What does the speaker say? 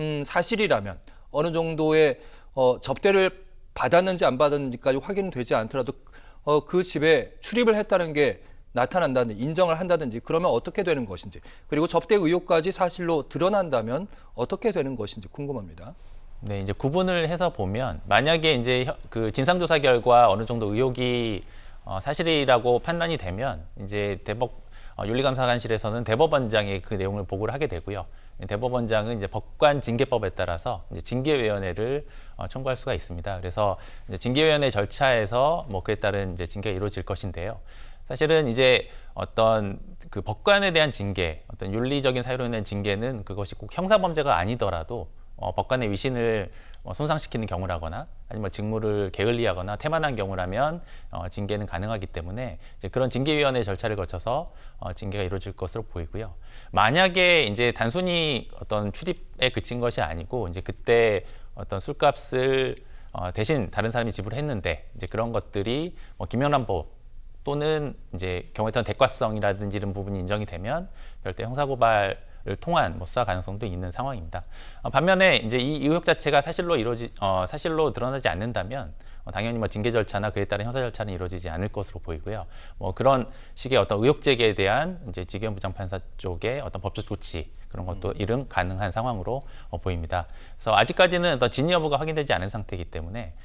음, 사실이라면 어느 정도의 어, 접대를 받았는지 안 받았는지까지 확인되지 않더라도 어, 그 집에 출입을 했다는 게 나타난다든지 인정을 한다든지 그러면 어떻게 되는 것인지 그리고 접대 의혹까지 사실로 드러난다면 어떻게 되는 것인지 궁금합니다. 네, 이제 구분을 해서 보면 만약에 이제 혀- 그 진상조사 결과 어느 정도 의혹이 어, 사실이라고 판단이 되면 이제 대법 어, 윤리감사관실에서는 대법원장이 그 내용을 보고를 하게 되고요. 대법원장은 이제 법관 징계법에 따라서 이제 징계위원회를 어, 청구할 수가 있습니다. 그래서 이제 징계위원회 절차에서 뭐 그에 따른 이제 징계가 이루어질 것인데요. 사실은 이제 어떤 그 법관에 대한 징계, 어떤 윤리적인 사유로 인한 징계는 그것이 꼭 형사 범죄가 아니더라도 어, 법관의 위신을 어, 손상시키는 경우라거나 아니면 뭐 직무를 게을리하거나 태만한 경우라면 어, 징계는 가능하기 때문에 이제 그런 징계위원회 절차를 거쳐서 어, 징계가 이루어질 것으로 보이고요. 만약에 이제 단순히 어떤 출입에 그친 것이 아니고 이제 그때 어떤 술값을 어, 대신 다른 사람이 지불했는데 이제 그런 것들이 뭐 김영란법 또는 이제 경우에 따른 대과성이라든지 이런 부분이 인정이 되면 별도 형사고발 을 통한 뭐 수사 가능성도 있는 상황입니다. 어, 반면에 이제 이 의혹 자체가 사실로 이루어지 어, 사실로 드러나지 않는다면 어, 당연히 뭐 징계 절차나 그에 따른 형사 절차는 이루어지지 않을 것으로 보이고요. 뭐 그런 식의 어떤 의혹 제기에 대한 이제 지기현 부장판사 쪽의 어떤 법적 조치 그런 것도 이른 가능한 상황으로 어, 보입니다. 그래서 아직까지는 어떤 진위 여부가 확인되지 않은 상태이기 때문에